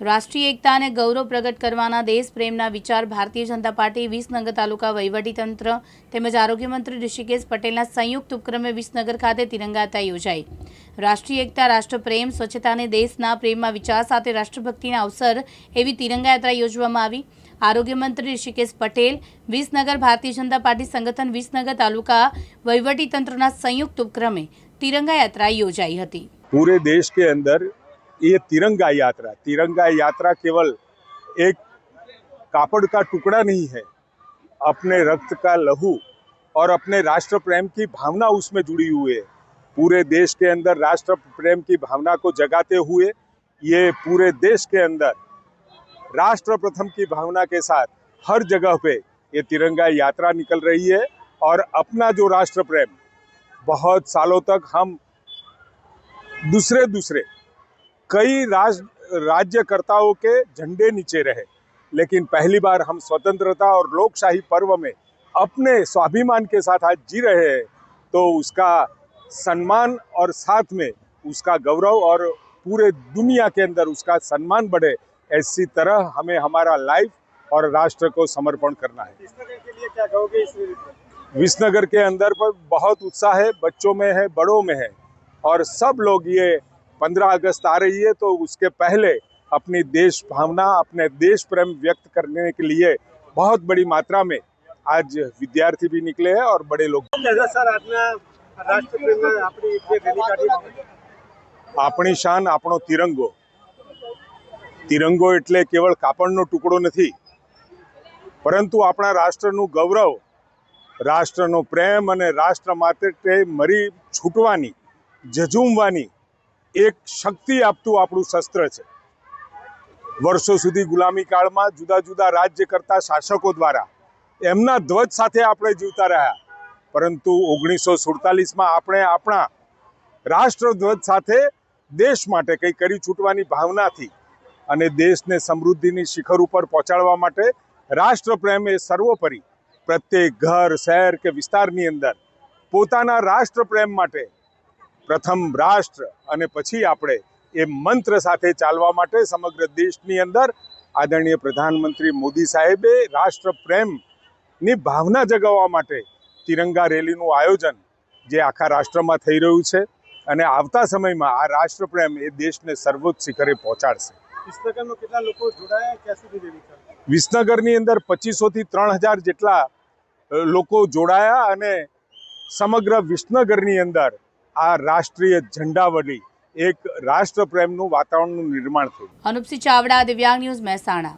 રાષ્ટ્રીય એકતા અને ગૌરવ પ્રગટ કરવાના દેશપ્રેમના વિચાર ભારતીય જનતા પાર્ટી વિસનગર તાલુકા વહીવટીતંત્ર તેમજ આરોગ્યમંત્રી ઋષિકેશ પટેલના સંયુક્ત ઉપક્રમે વિસનગર ખાતે તિરંગાતા યોજાઈ. રાષ્ટ્રીય એકતા રાષ્ટ્રપ્રેમ સ્વચ્છતા અને દેશના પ્રેમમાં વિચાર સાથે રાષ્ટ્રભક્તિના અવસર એવી તિરંગા યાત્રા યોજવામાં આવી. આરોગ્યમંત્રી ઋષિકેશ પટેલ, વિસનગર ભારતીય જનતા પાર્ટી સંગઠન વિસનગર તાલુકા વહીવટીતંત્રના સંયુક્ત ઉપક્રમે તિરંગા યાત્રા યોજાઈ હતી. પૂરે દેશ કે અંદર ये तिरंगा यात्रा तिरंगा यात्रा केवल एक कापड़ का टुकड़ा नहीं है, अपने रक्त का लहू और अपने राष्ट्र प्रेम की भावना उसमें जुड़ी हुई है। पूरे देश के अंदर राष्ट्र प्रेम की भावना को जगाते हुए ये पूरे देश के अंदर राष्ट्र प्रथम की भावना के साथ हर जगह पे ये तिरंगा यात्रा निकल रही है और अपना जो राष्ट्र प्रेम बहुत सालों तक हम दूसरे दूसरे कई राज राज्यकर्ताओं के झंडे नीचे रहे। लेकिन पहली बार हम स्वतंत्रता और लोकशाही पर्व में अपने स्वाभिमान के साथ आज जी रहे हैं तो उसका सम्मान और साथ में उसका गौरव और पूरे दुनिया के अंदर उसका सम्मान बढ़े ऐसी तरह हमें हमारा लाइफ और राष्ट्र को समर्पण करना है। विसनगर के लिए क्या कहोगे विसनगर के अंदर पर बहुत उत्साह है बच्चों में है बड़ों में है और सब लोग ये पंद्रह अगस्त आ रही है तो उसके पहले अपनी देश भावना अपने देश प्रेम व्यक्त करने के लिए बहुत बड़ी मात्रा में आज विद्यार्थी भी निकले हैं और बड़े लोग દાદા સર આજના રાષ્ટ્રપ્રેમના આપણી જે રેલી કાઢી આપણી શાન આપણો તિરંગો તિરંગો એટલે કેવળ કાપડનો ટુકડો નથી પરંતુ આપણા રાષ્ટ્રનું ગૌરવ રાષ્ટ્રનો પ્રેમ અને રાષ્ટ્ર માટે મરી છૂટવાની જજુમવાની એક શક્તિ આપતું આપણું શસ્ત્ર છે. વર્ષો સુધી ગુલામી કાળમાં જુદા જુદા રાજ્ય કરતા શાસકો દ્વારા એમના ધ્વજ સાથે આપણે જીવતા રહ્યા. પરંતુ ઓગણીસો સુડતાલીસમાં આપણે આપણા રાષ્ટ્રધ્વજ સાથે દેશ માટે કંઈ કરી છૂટવાની ભાવનાથી અને દેશને સમૃદ્ધિની શિખર ઉપર પહોંચાડવા માટે રાષ્ટ્રપ્રેમ એ સર્વોપરી પ્રત્યેક ઘર, શહેર કે વિસ્તારની અંદર પોતાના રાષ્ટ્રપ્રેમ માટે પ્રથમ રાષ્ટ્ર અને પછી આપણે એ મંત્ર સાથે ચાલવા માટે સમગ્ર દેશની અંદર આદરણીય પ્રધાનમંત્રી મોદી સાહેબે રાષ્ટ્રપ્રેમની ભાવના જગાવવા માટે તિરંગા રેલીનું આયોજન જે આખા રાષ્ટ્રમાં થઈ રહ્યું છે અને આવતા સમયમાં આ રાષ્ટ્રપ્રેમ એ દેશને સર્વોચ્ચ શિખરે પહોંચાડશે. વિસનગરની અંદર પચીસોથી ત્રણ હજાર જેટલા લોકો જોડાયા અને સમગ્ર વિસનગરની અંદર આ રાષ્ટ્રીય ઝંડા વડી એક રાષ્ટ્રપ્રેમનું વાતાવરણનું નિર્માણ થયું. અનુપસિંહ ચાવડા દિવ્યાંગ ન્યૂઝ મહેસાણા.